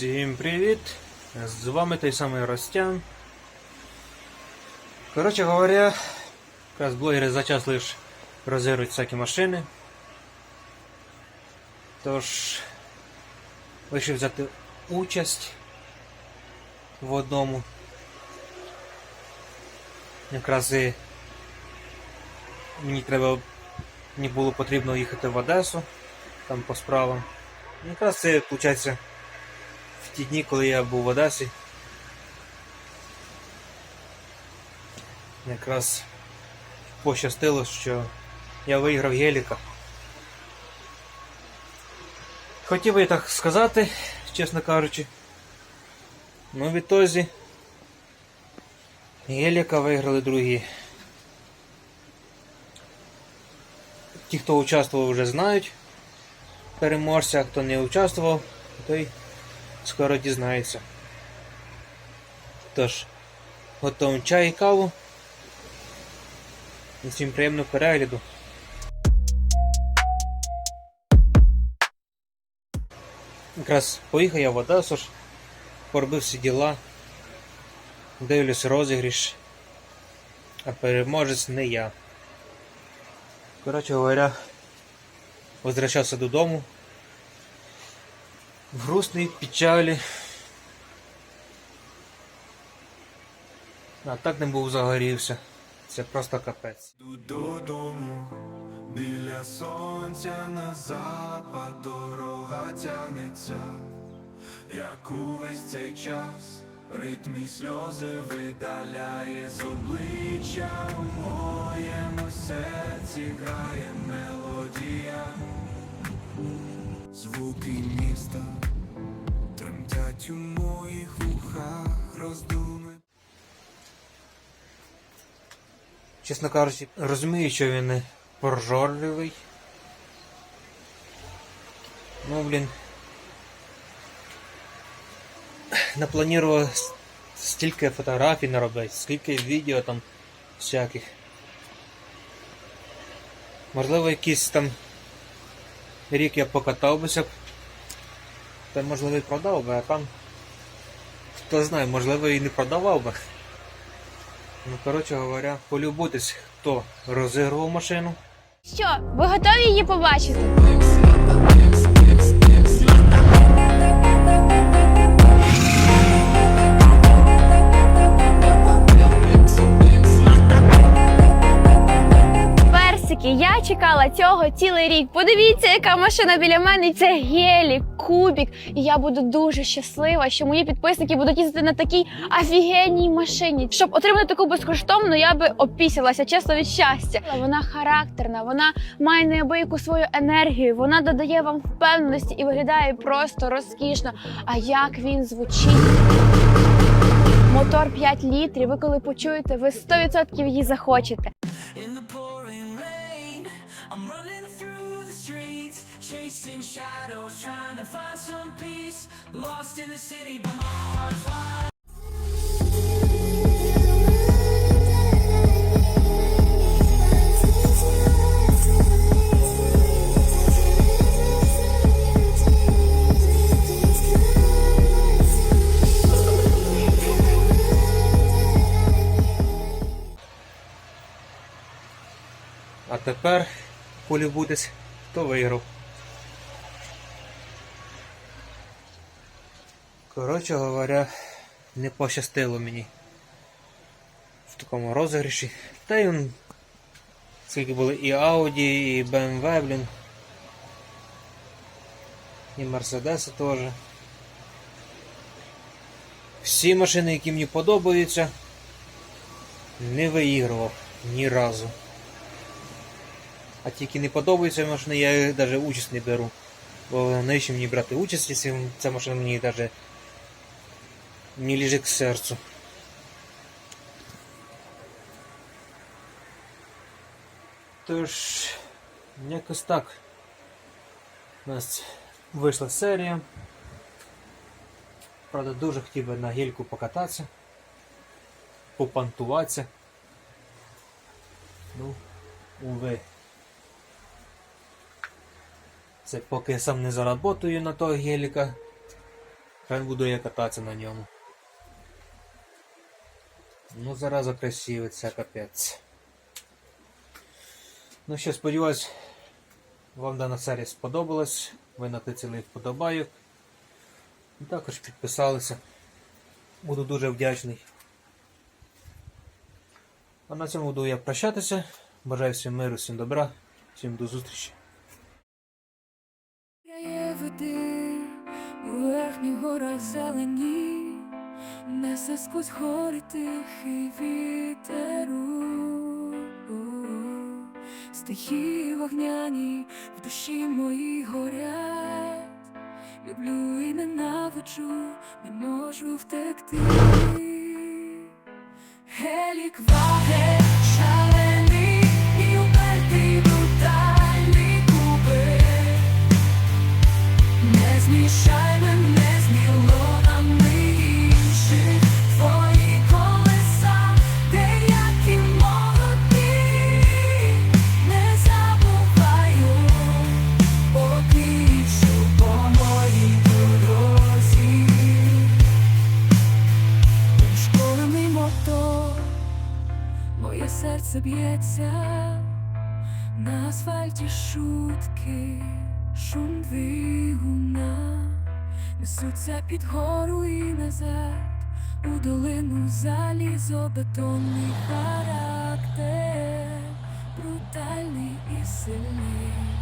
Всім привіт! З вами той самий Ростян. Коротше говоря, якраз блогери за час лиш розігрують всякі машини. Тож вирішив взяти участь в одному. Якраз і мені треба мені було потрібно їхати в Одесу, там по справам. Якраз це виходить в ті дні, коли я був в Одесі. Якраз пощастило, що я виграв Геліка. Хотів би так сказати, чесно кажучи. Ну, в ітозі Геліка виграли другі. Ті, хто участвував, вже знають переможця, хто не участвував, той скоро дізнається. Тож, готовим чай і каву. Всім приємного перегляду. Якраз поїхав я в Одесу поробив всі діла, дивлюсь розігріш, а переможець не я. Коротше говоря, возвращався додому в грустній печалі. А так не був загорівся. Це просто капець. Додому, біля сонця на запад дорога тягнеться, як увесь цей час, ритм і сльози видаляє з обличчя у моєму серці грає мелодія, звуки міста тремтять у моїх вухах, роздуми. Чесно кажучи, розумію, що він прожорливий. Ну, блін. Напланував стільки фотографій наробити, скільки відео там всяких. Можливо, якийсь там рік я покатав бися. Та можливо і продав би, а там. Хто знає, можливо і не продавав би. Ну, коротше говоря, полюбуйтесь, хто розігрував машину. Що, ви готові її побачити? Чекала цього цілий рік. Подивіться, яка машина біля мене. Це гелік, кубік. І я буду дуже щаслива, що мої підписники будуть їздити на такій офігенній машині. Щоб отримати таку безкоштовну, я би опісялася, чесно від щастя. Вона характерна, вона має неабияку свою енергію, вона додає вам впевненості і виглядає просто розкішно. А як він звучить? Мотор 5 літрів. Ви коли почуєте, ви 100% її захочете. In the pouring rain, I'm running through the streets, chasing shadows, trying to find some peace. Lost in the city, but my heart's wide. Тепер полюбуйтесь, хто виграв. Коротше говоря, не пощастило мені в такому розіграші. Та й он, скільки були і Audi, і BMW, блін. І Мерседеси теж. Всі машини, які мені подобаються, не виігрував ні разу. А ті, які не подобаються машини, я їх навіть участь не беру. Бо навіщо мені брати участь, якщо ця машина мені навіть не лежить к серцю. Тож, якось так. У нас вийшла серія. Правда, дуже хотів би на гельку покататися, попантуватися. Ну, уви. Це поки я сам не заработаю на того геліка. Хай буду я кататися на ньому. Ну, зараза красивий, це капець. Ну що, сподіваюсь, вам дана серія сподобалась. Ви натисали вподобайок. І також підписалися. Буду дуже вдячний. А на цьому буду я прощатися. Бажаю всім миру, всім добра, всім до зустрічі. Є води у верхніх горах зелені, несе сквозь гори тихий вітеру. Стихії вогняні в душі моїй горять. Люблю і ненавиджу, не можу втекти. Гелік ваге, Змішай мене з мілонами інших Твої колеса, деякі молоді. Не забуваю, йду по моїй дорозі. Школений мотор, моє серце б'ється. На асфальті шутки, шум двигуна, несуться під гору і назад, у долину залізобетонний характер, брутальний і сильний.